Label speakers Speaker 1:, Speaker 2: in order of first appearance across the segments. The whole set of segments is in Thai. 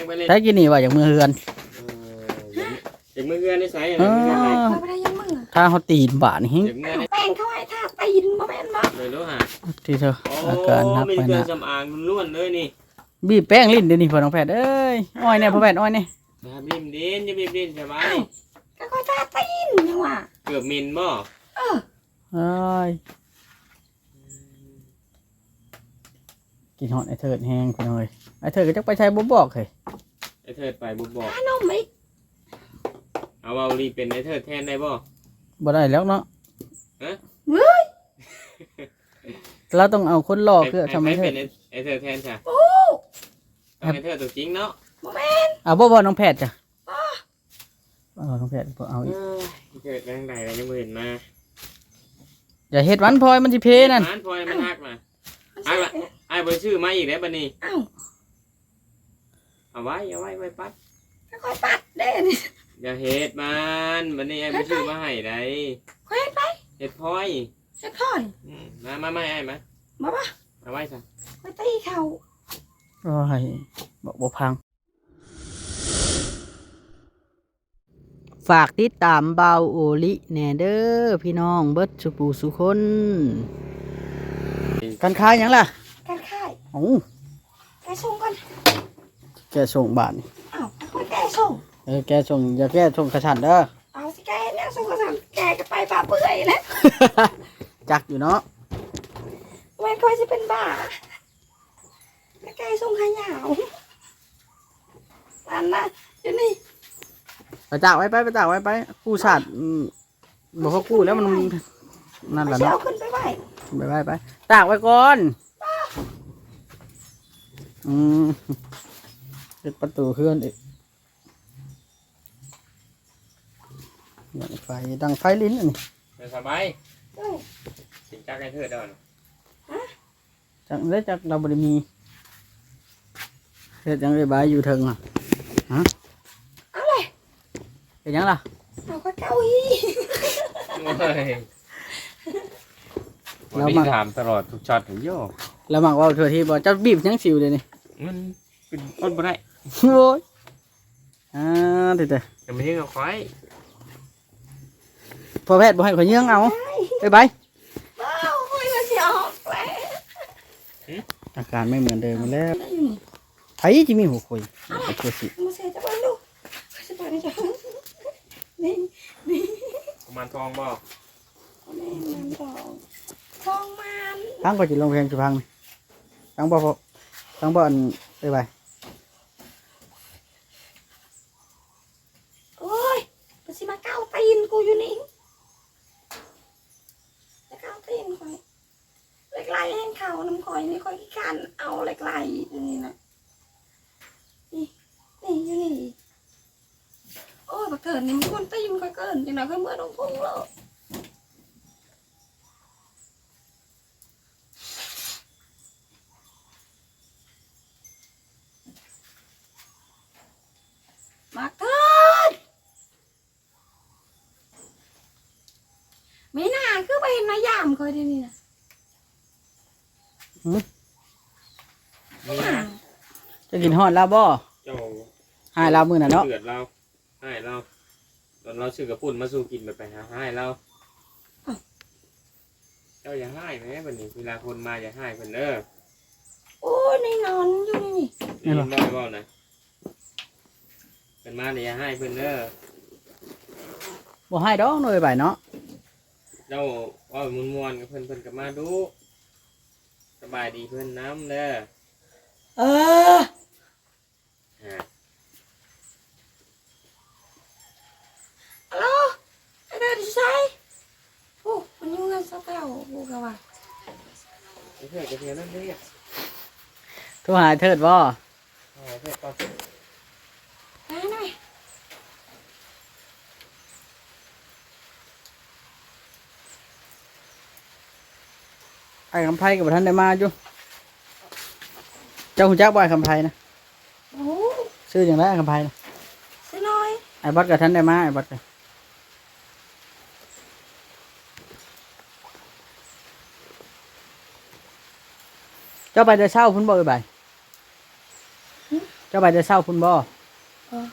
Speaker 1: งไปเลย
Speaker 2: ใช้กินนี่ว่าอย่างมือเฮือน
Speaker 1: เอออย่างมือเอื้อนได้ใส่อะไร
Speaker 2: เออ
Speaker 1: มือเอื้อนได้
Speaker 3: คอยไปได้ยังมึงอะ
Speaker 2: ถ้าเขาตีนบาดนี่หิ
Speaker 1: อย่างมือได้
Speaker 3: แป้งเขาให้ท่าตีนบ่แม่นบ่
Speaker 1: เลยรู้ฮะ
Speaker 2: ที่เธอ
Speaker 1: โอ้
Speaker 2: อาการนับ
Speaker 1: มี
Speaker 2: ไป
Speaker 1: เครื่อง
Speaker 2: นะ
Speaker 1: สำอางล้วนๆเลยนี่
Speaker 2: บีบแป้งลิ้นเดี๋ยวนี้พ่อน้องแพทย์เอ้ยอ้อยเนี่ยพ่อแพทย์อ้อยเนี่ย
Speaker 1: นะครับริมดินอย่าบีบดินสบาย
Speaker 3: ก็คอยท่าตีนยังว่า
Speaker 1: เกือบมินบ่
Speaker 3: เออ
Speaker 2: เอ้ยกินหอดไอเถิดแห้งไปหน่อยไอ เถิดก็จักไปใช้บ่บอกเลย
Speaker 1: ไอ้เทิดไปบุบบอก
Speaker 3: ขนมอีก
Speaker 1: เอาเอารีเป็นไอ้เทิดแทนได้บ่
Speaker 2: บ่ได้แล้วเนาะ
Speaker 3: เว้ย
Speaker 2: เราต้องเอาคนหล่อคือทำไม
Speaker 1: ให้
Speaker 2: เถิ
Speaker 1: เป็
Speaker 2: ด
Speaker 1: นไอ้ไอ้เทิดแทนจ้ะ
Speaker 3: โอ้
Speaker 1: ต้องไอ้เทิดตัวจริงเนาะ
Speaker 3: บ่แม่น
Speaker 2: เอาบ่บ่น้องแพทย์จ้ะเอาน้องแพทย์บ่เอา
Speaker 1: เอ
Speaker 2: อีก
Speaker 1: อเกิดแรงใดอะไรยังไม่เห็นมา
Speaker 2: อย่าเฮ็ดหวันพลอยมันสิเพนั่น
Speaker 1: ร้านพลอยมันหักมา
Speaker 3: มัน
Speaker 1: เอา
Speaker 3: ใช่
Speaker 1: ล่ะไอ้เบอร์ชื่อมาอีกแล้วบัดนี้
Speaker 3: เอ้า
Speaker 1: เอาไว้เอาไว้ไว้ปั๊บ
Speaker 3: ก็คอยปัดเด้นี่
Speaker 1: อย่าเฮ็ดมันบัดนี้ไอ้เบอร์ชื่อมาให้ได้
Speaker 3: คอยไป
Speaker 1: เฮ็ดพลอย
Speaker 3: เฮ็ดพ่อย
Speaker 1: อืมมามาไม่ไอ้มา
Speaker 3: บ่บ่
Speaker 1: เอาไว้ซะ
Speaker 3: คอยตีเขา
Speaker 2: โอ้ยบอกบ่พัง ฝากติดตามเบาโอลิแหน่เด้อพี่น้องเบิดสุปูสุคนกันค้ายหยังล่ะ
Speaker 3: การค่าย
Speaker 2: เอ้า
Speaker 3: แกส่งก่อน
Speaker 2: แกส่งบาทนี่
Speaker 3: เอ้าคอยแกส่ง
Speaker 2: เออแกส่งอย่าแกส่งกระชันเด้อ
Speaker 3: เอาสิแกเนี่ยส่งกระสันแกก็ไปป่าเปื่อยแล้ว
Speaker 2: จักอยู่เนาะ
Speaker 3: แม่นคอยสิเป็นบ้าแล้วแกส่งขายาวอันน่ะเดี๋ยวนี้
Speaker 2: ไปจากไว้ไปไปจากไว้ไปกู้ชาติอืมบอกเขากู้แล้วมันนั่นแห
Speaker 3: มา
Speaker 2: ละ
Speaker 3: เช้า
Speaker 2: เนาะ
Speaker 3: ขึ้นไปไหว
Speaker 2: ไปไปไปตากไว้ก่อน อืม ปิดประตูเคลื่อนอีกดังไฟดังไฟลิ้นอันนี้
Speaker 1: เดี๋ยวสบาย
Speaker 3: เอ้ย
Speaker 1: สิจักไอ้เทิดเด้อนะ
Speaker 2: จังได้จากเราบริมีเฮ็ดจังได้บายอยู่เทิงอะฮะ
Speaker 3: เอาเลย
Speaker 2: เฮ็ดหยังล่ะ
Speaker 3: เอาก็เก้าอี้
Speaker 1: โอ้ยวันนี้ถามตลอดทุกช็อตถึงโยก
Speaker 2: แล้วมักเว่าเธอที่บอกจะบีบหยังสิวเลยนี่
Speaker 1: มันเป็นต้นบ่ได้
Speaker 2: โอ้ยอ่าติดแต่
Speaker 1: จะไม่ใช่เอาควาย
Speaker 2: พอแพทย์บอกให้ขอยเยื่องเอาไปไป
Speaker 3: ว้าวคุยมาเสียออกแล้ว
Speaker 2: อาการไม่เหมือนเดิมแล้ว
Speaker 3: ได้อยู่นี่
Speaker 2: ไผจะมีหัวคุยไอ้ตัวสิ
Speaker 3: มาเสียจะไปลูกจะไปได้จ้ะนี่นี่
Speaker 1: กุมารทองบ่
Speaker 3: แม่มันทองทองมัน
Speaker 2: พังก็จะลงเพลงจะพังนี่พังบ่พอพังบ่อันไปไป
Speaker 3: โอ้ยมันสิมาเก้าตีน กูอยู่นี่จะเก้าตีนคอยเล็กไหลแห้งเขาน้ำคอยนี่คอยขี้ขันเอาเล็กไหลอยู่นี่นะนี่นี่อยู่นี่โอ้ยบักเกิดนี่มันคนตีนคอยเกินจังไหนค่อยเมื่อตรงพุงแล้วมาเกิดไม่น่าคือไปเห็นมายาม คอยเดียวนี่นะ
Speaker 1: นี่
Speaker 3: น่า
Speaker 2: จะกินฮอดลาบ่
Speaker 1: เจ้า
Speaker 2: หายลามือน่ะเนาะ
Speaker 1: เดือดเราให้เราตอนเราซื้อกระปุ่นมาสู้กินไปไปหาให้เราเจ้าอย่าให้ไหมบัดนี้เวลาคนมาอย่าให้เพิ่นเด้อ
Speaker 3: โอ้ยในนอนอยู่นี่นี่
Speaker 1: นี่บ่ได้บ่นะเพิ่นมาเนี่ยอย่าให้เพิ่นเด้อ
Speaker 2: บ่ให้ดอกหน่อยไปเนาะ
Speaker 1: เจ้าว่าม่วนๆกับเพิ่นเพิ่นก็มาดูสบายดีเพิ่นน้ำเด้อ
Speaker 3: เออ
Speaker 1: ฮะ
Speaker 3: ฮัลโหลไอ้เดินใช่โอ้มันอยู่กันสักแถวกูกะว่า
Speaker 1: ไอ้เพื่อนกระเทียมนั่นเด้อ
Speaker 2: โทรหาไอ้เทิดบ่
Speaker 1: เอาไอ้เพื่อนก่อน
Speaker 3: ได้หน่อย
Speaker 2: ไอ้คำไพกับท่านได้มาอยู่เจ้าหูจักบ่ไอ้คำไพนะ
Speaker 3: โอ้
Speaker 2: ชื่ออย่างไรไอ้คำไพนะ
Speaker 3: สิหน่อย
Speaker 2: ไอ้บัดกับท่านได้มาไอ้บัดกับเจ้าไปแต่เช้าพุ่นบ่เอ้ยไปเจ้าไปจะเศร้าคุณบ่
Speaker 3: เออ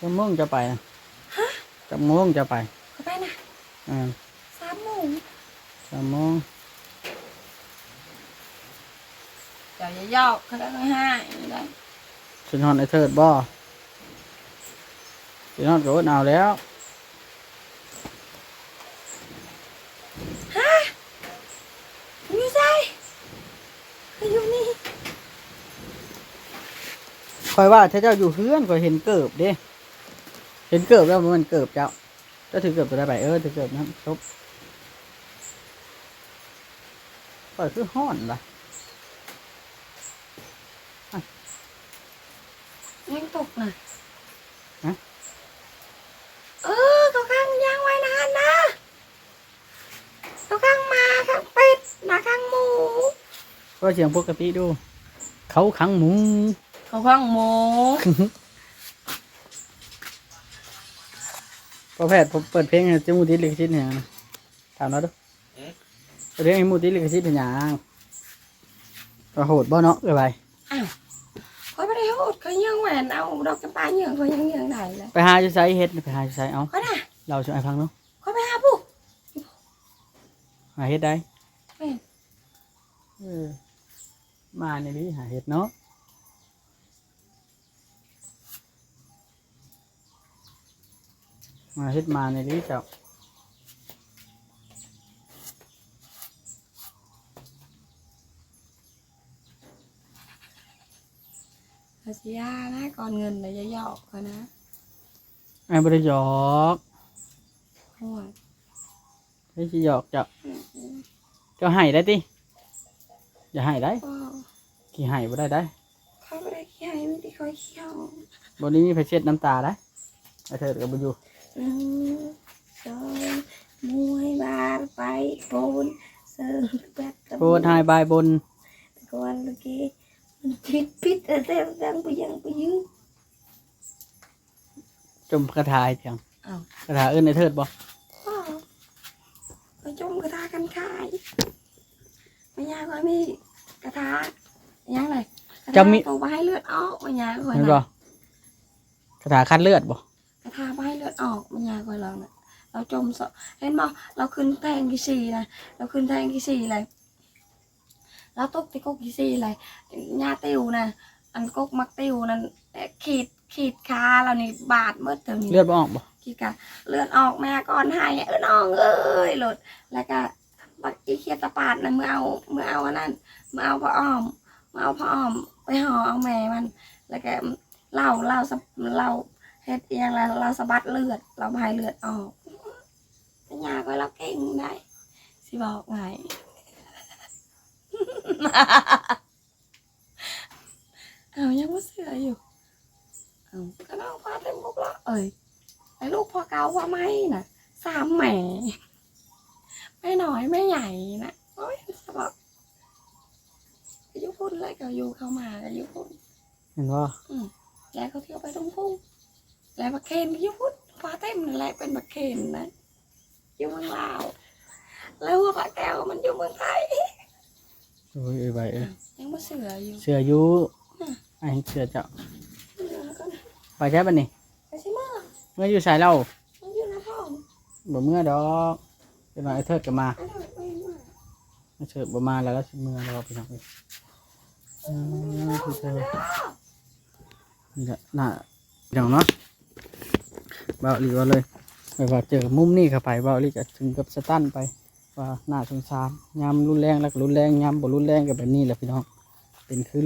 Speaker 2: จะม่วงจะไปนะจะม่วงจะไป
Speaker 3: เขาไปนะ
Speaker 2: อ่า
Speaker 3: สามโมง
Speaker 2: จะม่วง
Speaker 3: เดี๋ ยวจะยอกเขาได้ให้ไม่ได้
Speaker 2: สุนทรไอเทิดบ่สุนทรก็อดเอาแล้ว
Speaker 3: มีใจเขาอยู่นี่
Speaker 2: คอยว่าถ้าเจ้าอยู่เฮือนคอยเห็นเกิบเด้เห็นเกิบแล้วมันเกิบเจ้าเจ้าถือเกิบตัวได้ไปเออถือเกิบนั้นจบคอยคือห้อนล่ะ
Speaker 3: ยัง ตกนะ
Speaker 2: ฮะ
Speaker 3: เออเขาข้างยางไว้นานนะเขาข้างหมาข้างเป็ดหนาข้างหมู
Speaker 2: ก็เสียงปกติดู เขาขังหมู
Speaker 3: เขาข้างหมู
Speaker 2: พอแพทย์ผมเปิดเพลงให้เจามูติลิขสิทธิ์เนี่ยนะถามเราดูเปิดเพลงให้มูติลิขสิทธิ์เป็นหยังก็โหดบ่เนาะเอ้ยไป
Speaker 3: อ้าวเขาไม่ได้โหด เขายังแหวนเอาดอกจำปาเหยื่อเขายังเหยื่อไหนเลย
Speaker 2: ไปหาจะใช้เฮ็ดไปหาจะใช้เอา
Speaker 3: เขาน่ะ
Speaker 2: เราช่วยฟังเนาะ
Speaker 3: เขาไปหาผู้
Speaker 2: หาเฮ็ดได้
Speaker 3: แม่น
Speaker 2: เออมาในนี้หาเฮ็ดเนาะมาเฮ็ดมาในนี้เจ้า
Speaker 3: เขาเสียนะก่อนเงินเลยจะหยอกเขานะ
Speaker 2: ไอ้บริยอก
Speaker 3: โอ้ย
Speaker 2: ไอ้สิหยอกเจ้าเจ้าให้ได้ติอย่าให้ได้
Speaker 3: ก็
Speaker 2: กี่ให้บ่ได้ได้
Speaker 3: เขาไม่ได้ขี้ให้ไม่ได้คอยเขี้ยว
Speaker 2: บนนี้มีไฟเช็ดน้ำตาได้ไอ้เธอกับบุญอยู่
Speaker 3: หนึ่งสองมวยบาร์ไปโกนเสิร์ฟแบตตะ
Speaker 2: โปรดให้บายบน
Speaker 3: ตะโกนเมื่อกี้มัน พิษพิษแต่แต่ยังไปยังไปยืม
Speaker 2: จมกระทายเพียง
Speaker 3: อ้าว
Speaker 2: กระทาเอิ้นไอ้เทิดบ่
Speaker 3: พ่อไปจมกระทากันขายไม่ยากว่ามีกระทายังไงกระทาตัวไปให้เลือดออกไม่ยากเลย
Speaker 2: เห็นบ่
Speaker 3: นะ
Speaker 2: กระทาคัดเลือดบ่
Speaker 3: กระทาไปให้เลือดออกไม่ยากเลยเราเนี่ยเราจมสเห็นบ่เราขึ้นแทงกี่สี่นะเราขึ้นแทงกี่สี่เลย เราตกที่กกกี่สี่เลยหญ้าติวนะอันกกมักติวนั่นเอ่อขีดขีดขาเรานี่บาดเมื่อเติมนี้
Speaker 2: เลือดบ่ออกบ่
Speaker 3: ขีดกะเลือดออกแม่ก่อนให้เออน้องเอ้ยหลดแล้วก็บักอีเคียตะปาดนะเมื่อเอาเมื่อเอาอันนั้นเมื่อเอาพ่ออ้อมเมื่อเอาพ่ออ้อมไปห่อเอาแม่มัน แล้วก็เล่าเล่าสะเล่าเฮ็ดเอียงแล้วเราสะบัดเลือด เราพายเลือดออกปัญญาก็เราเก่งได้สิบอกไง เอายังว่าเสืออยู่ เอาก็น้องพาเต็มบุกละเอ้ยไอ้ลูกพอเกาพอไหมน่ะสามแหม่ไม่น้อยไม่ใหญ่นะโอ้ยสบอกอายุพุ่นเลยก็อยู่เข้ามาอายุพุ่น
Speaker 2: เห็นบ่
Speaker 3: แล้วเขาเที่ยวไปตรงพุ่งแล้วบักเคนก็อยุพุทธฟ้าเต็มนั่นแหละเป็นบักเคนนะอยู่เมืองลาวแล้วหัวปลาแก้วมันอยู่เมืองไทย
Speaker 2: โอ้ยเอ้ยไปเอ้ย
Speaker 3: ยังมาเสืออยู่
Speaker 2: เสืออยู่ไอ้เสือเจ้า
Speaker 3: แล้วก็
Speaker 2: ไปใช้บัดนี้
Speaker 3: ไปใช่ไหม
Speaker 2: เมื่ออยู่สายเรา
Speaker 3: มันอยู่ในท้อง
Speaker 2: บ่เมื่อดอกเป็นว่าไอ้เทิดก็มา
Speaker 3: อันนั้นไม่มา
Speaker 2: ไอ้เทิดบ่มาแล้วก็สิเมื่อรอไปทางนี้อ่าคือเธอนี่แหละน่าเดี๋ยวเนาะเบาหลีว่าเลยไปว่าเจอมุมนี้เข้าไปเบาหลีก็ถึงกับสตันไป ว่าน่าสงสารยามรุนแรงแล้วก็รุนแรงยามบ่รุนแรงก็แบบนี้แหละพี่น้อง เป็นคือ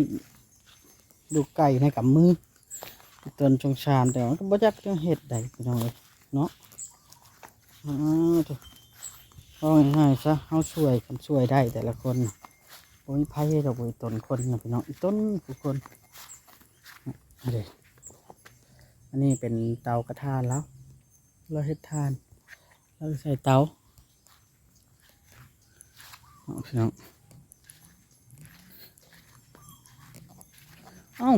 Speaker 2: ลูไก่ในกับมือตนสงสารแต่ว่าก็บ่จักจังเฮ็ดใดพี่น้องเอ้ยเนาะอ่าถูกเอาง่ายๆซะเฮาช่วยกันช่วยได้แต่ละคนน่ะบ่มีไผดอกบ่มีตนคนนะพี่น้องต้นทุกคนอันนี้อันนี้เป็นเตากระทานแล้ว เราเฮ็ดทาน เราใส่เตา พี่น้องเอ้า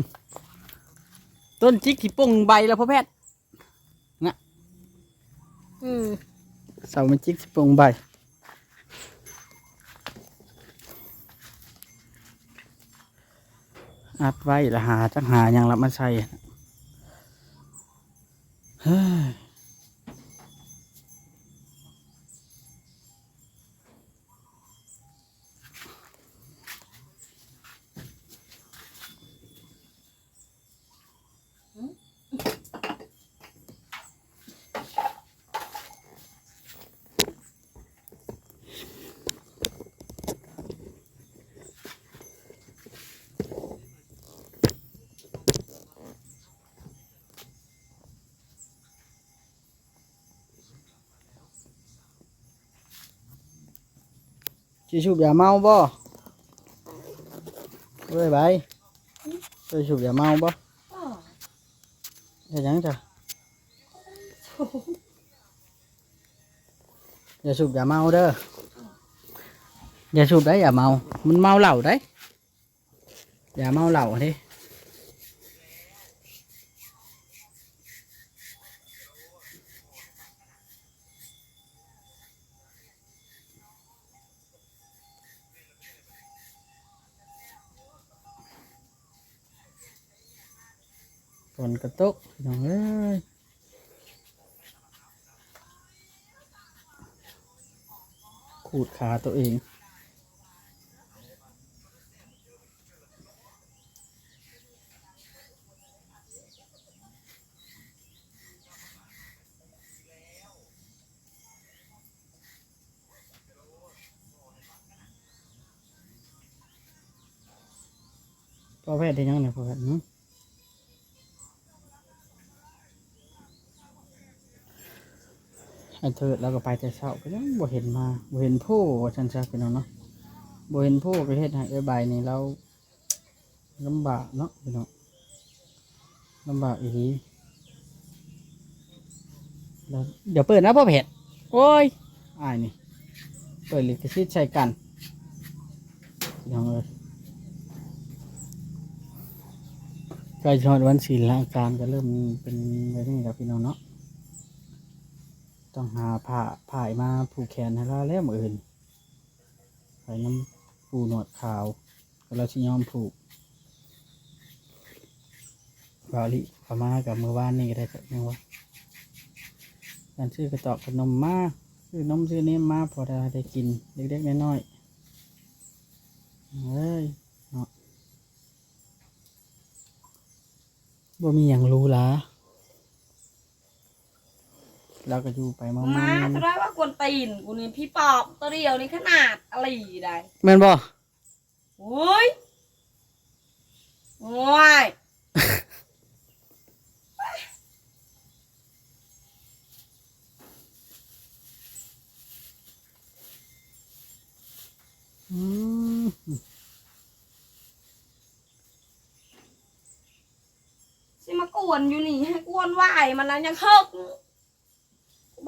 Speaker 2: ต้นจิกที่ป่งใบแล้วพ่อแพทย์นะเออเสามันจิกที่ป่งใบออัดไว้และหาจักหาหยังละมาใส่เฮ้ย สิสูบยาเมาบ่เอ้ยใบไปสูบยาเมาบ่
Speaker 3: อ๋อ
Speaker 2: เฮ็ดหยังจ้ นอนกระตกพี่น้องเอ้ยขูดขาตัวเองพ่อแพทย์ได้ยังเนี่ยพ่อแพทย์ ไอ้เถิดแล้วก็ไปแต่เช้าก็ยังบ่เห็นมาบ่เห็นผู้ว่าฉันจะเป็นองเนาะบ่เห็นผู้ก็เฮ็ดให้เอ้ยใบนี่เราลำบากเนาะพี่น้องลำบากอีหลีแล้วเดี๋ยวเปิดนะพ่อเพชรโอ้ยอ้ายนี่เปิดลิขสิทธิ์ใช้กันพี่น้องเอ้ยใกล้ชอดวันศีลแล้วอาการก็เริ่มเป็นแบบนี้แล้วพี่น้องเนาะ ต้องหาผ้าผ้ามาผูกแขนให้เราแล้วมืออื่นไปน้ำปูหนวดขาวก็เราชิยอมผูกบาลิประมากับมือว่านนี่ก็ได้สักยังวะการซื้อกระตอกขนมมาซื้อนมซื้อเนมมาพอได้ได้กินเล็กๆน้อยๆเฮ้ยเนาะบ่มีอย่างรู้ละ เราก็อยู่ไปมา
Speaker 3: มา
Speaker 2: มา
Speaker 3: จะได้ว่ากวนตีนกูนี่พี่ปอบตัวเดียวนี่ขนาดอะไรได้
Speaker 2: แม่นบ่
Speaker 3: โอ้ยโอ้ย
Speaker 2: อืม
Speaker 3: สิมากวนอยู่นี่ให้กวนไหวมันแล้วยังหึง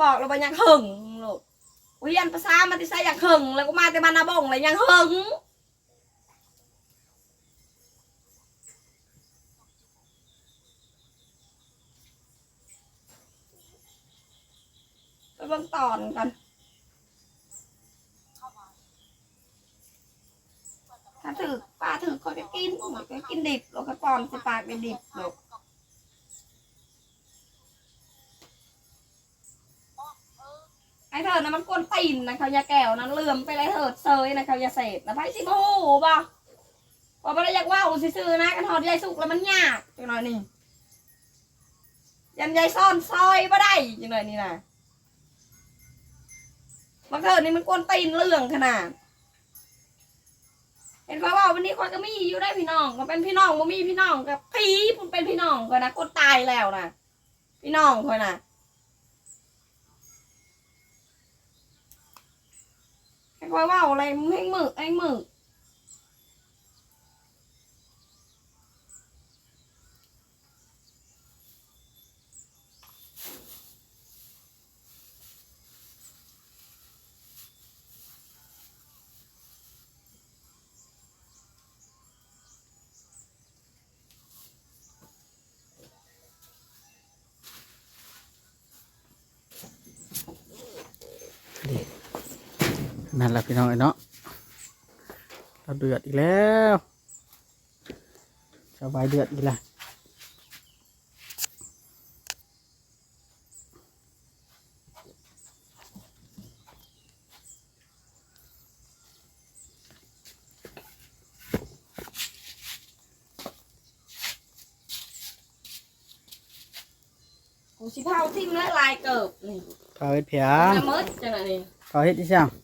Speaker 3: บอกเราไปยังหึงลูกวิยันภาษามาที่ใส่ยังหึงแล้วก็มาแต่มานาบงเลยยังหึงไปเบิ่งตอนกันถ้าถือปลาถือคอยก็กินหอยก็กินดิบแล้วก็ปอนสิปลาเป็นดิบลูก เถิดนะมันกวนตีนนะเขายาแก้วนั้นเลื่อมไปเลยเถิดเซยนะเขายาเสพนะไพ่สิโมโหป่ะว่าไม่ได้อยากว่าวซื่อนะกันทอดยายสุกแล้วมันยากจังหน่อยนี่ยันยายซ่อนซอยบ่ได้จังหน่อยนี่นะบางเถิดนี่มันกวนตีนเรื่องขนาดเห็นเขาว่าวันนี้คนก็มีอยู่ได้พี่น้องก็เป็นพี่น้องบ่มีพี่น้องกับพี่มันเป็นพี่น้องคนนะกดตายแล้วนะพี่น้องคนน่ะ ไอ้ ว่าว่าอะไรมึงให้มึกไอ้มึก
Speaker 2: นั่นแหละพี่น้องไอ้เนาะเราเดือดอีกแล้วสบายเดือดอีกละ
Speaker 3: กูสิเผาทิ่มและลายเกิบนี่
Speaker 2: เผาเฮ็ดเพียง
Speaker 3: น้ำมดจังเลยนี่
Speaker 2: เผาเฮ็ดที่ช่าง
Speaker 3: กระทะ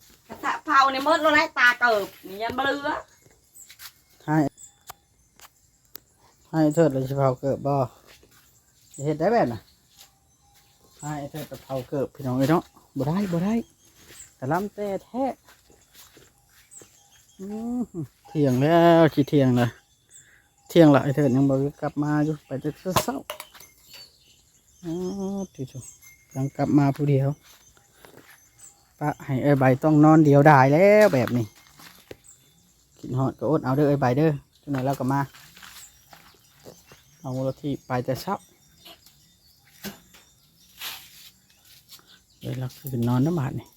Speaker 3: เผาในมืดแล้วไรตาเกิบนี่ยันเบลือ
Speaker 2: ให้ให้เถิดเลยสิเผาเกิบบ่เฮ็ดได้แบบน่ะให้เถิดแต่เผาเกิบพี่น้องเอ้ยเนาะบ่ได้บ่ได้แต่ลำแต่แท้เที่ยงแล้วสิเที่ยงเลยเที่ยงละไอ้เถิดยังบ่กลับมาอยู่ไปแต่เช้าอ๋อที่สุดยังกลับมาผู้เดียว ปะให้เอ้ยใบต้องนอนเดียวดายแล้วแบบนี้กินฮอดก็อดเอาเด้อไอ้ใบเด้อจังไหนเราก็มา เอารถที่ไปแต่เช้าเดี๋ยวเราคือเป็นนอนน้ำบาดนี่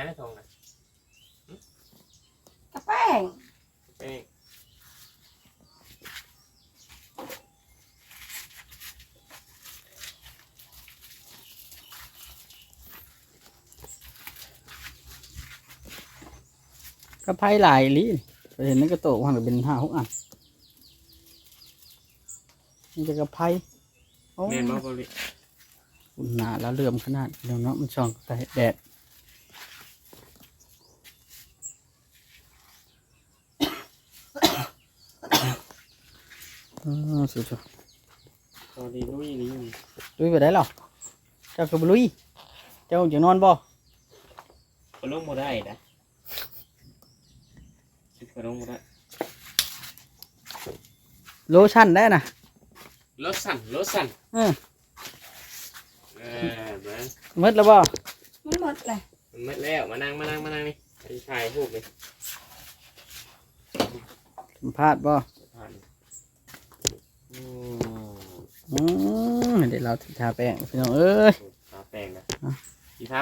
Speaker 1: ย่ได้ทงนะ
Speaker 3: กระแป้ง
Speaker 1: ไป
Speaker 2: กระไพหลายอีหลีไปเห็นในกระโตกวางเป็นห้าหกอันนี่จะกระไพโอ้
Speaker 1: แม่นบ่บ่ลิ
Speaker 2: อุ่นหนาแล้วเลื่อมขนาดเดี๋ยวเนาะมันช่องแต่แดด อือสุด
Speaker 1: ตอนนี้ลุยนี่
Speaker 2: ๆลุยไปได้หรอเจ้าคือบ่ลุย เจ้าจะนอนบ่
Speaker 1: ก็ลงบ่ได้นะคิดก็ลงบ่ได้
Speaker 2: โลชั่นได้นะ
Speaker 1: รถสั่นรถสั่น
Speaker 2: เออ
Speaker 1: เออเบิ่ง
Speaker 2: หมืดแล้วบ่
Speaker 3: มันหมดเลย
Speaker 1: มันมืดแล้วมานั่งมานั่งมานั่งนี่ไอ้ชายพูดเลย
Speaker 2: สัมภาษณ์บ่
Speaker 1: ผ่าน อืม
Speaker 2: อืมเดี๋ยวเราสิทาแป้งพี่น้องเอ้ย
Speaker 1: ทาแป้งนะ
Speaker 2: อะ
Speaker 1: สีทา